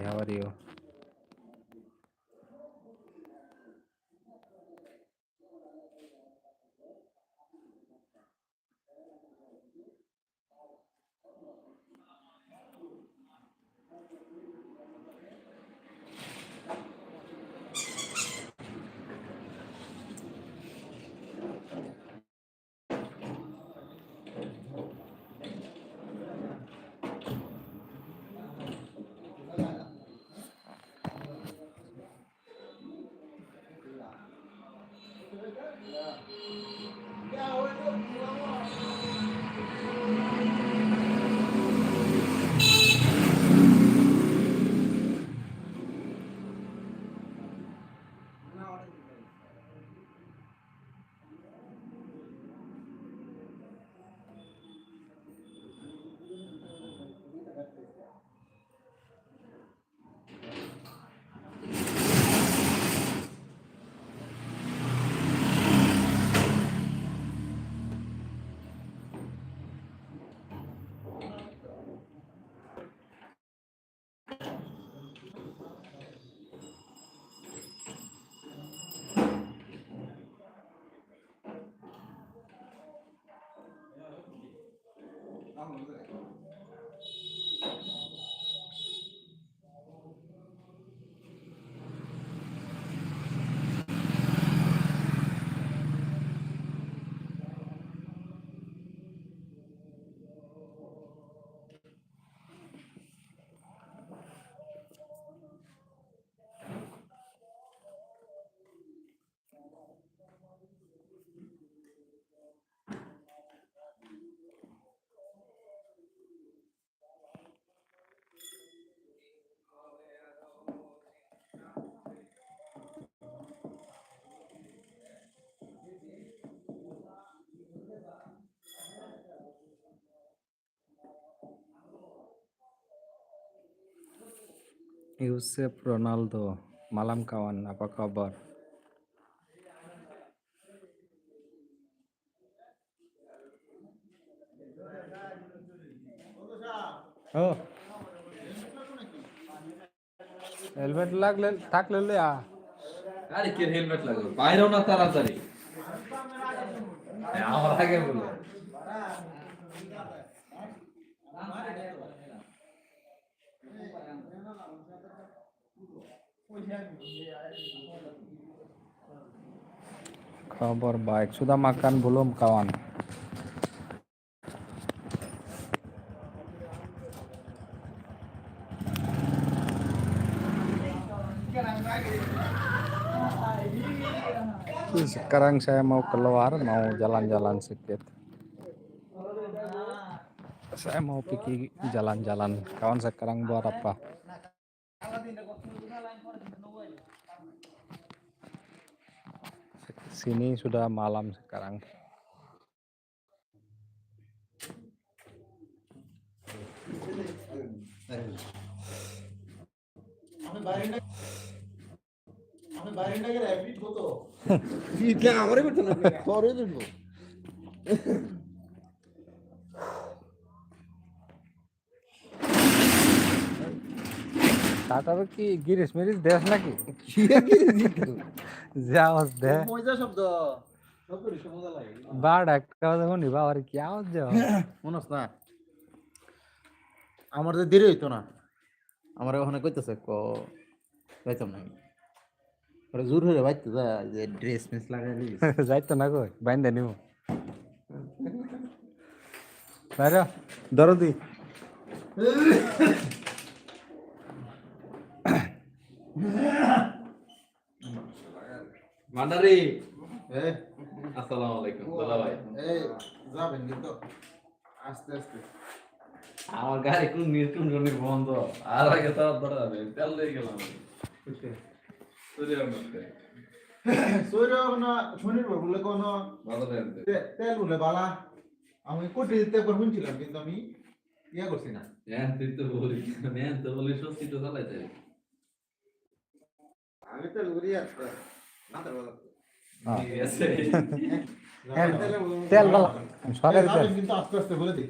How are you? Vamos ver. Yusuf Ronaldo, malam kawan, apa kabar? ও। Helmet লাগলে থাকলে লই আ আরে কে হেলমেট লাগবে? বাইরেও না তাড়াতাড়ি? হ্যাঁ, আমার আগে বলো। Kabar baik. Sudah makan belum kawan? Sekarang saya mau keluar mau jalan-jalan sedikit. Saya mau pergi jalan-jalan. Kawan sekarang buat apa sini sudah malam sekarang. আমারই করতে না পরে দেখব তারপরে কি গিরিশ মিরিশ? দেশ নাকি যে আওয়াজ দে মজা শব্দ। রিসে মজা লাগে। শুনি বাবার কি আওয়াজ দেওয়া? মনস না। আমার তো দেরি হইতো না আমার ওখানে কইতেছে ক যাইতাম না ওরা জোর হয়ে বাইতে যা যে ড্রেস মিস লাগাই যাইতো না কই? বাইন্দা নিব বাইরে দরদি। মান্ডারি এই। আসসালামু আলাইকুম দাদা ভাই। এই যাবেন কিন্তু। আস্তে আস্তে। আমার গাড়ি কোন নির্টুন জন্য বন্ধ? আর আগে তো ধরা যাবে তেল দিয়ে গেলাম। তেল বলে বালা। আমি কোটি দিতে একবার শুনছিলাম কিন্তু আমি ইয়া করছি না। হ্যাঁ তুই তো বলি হ্যাঁ তো বলি সত্যি তো চালাইতে আমি তো ঠিক আছে তেল বালা সরকারি তেল কিন্তু আস্তে আস্তে বলে দিই।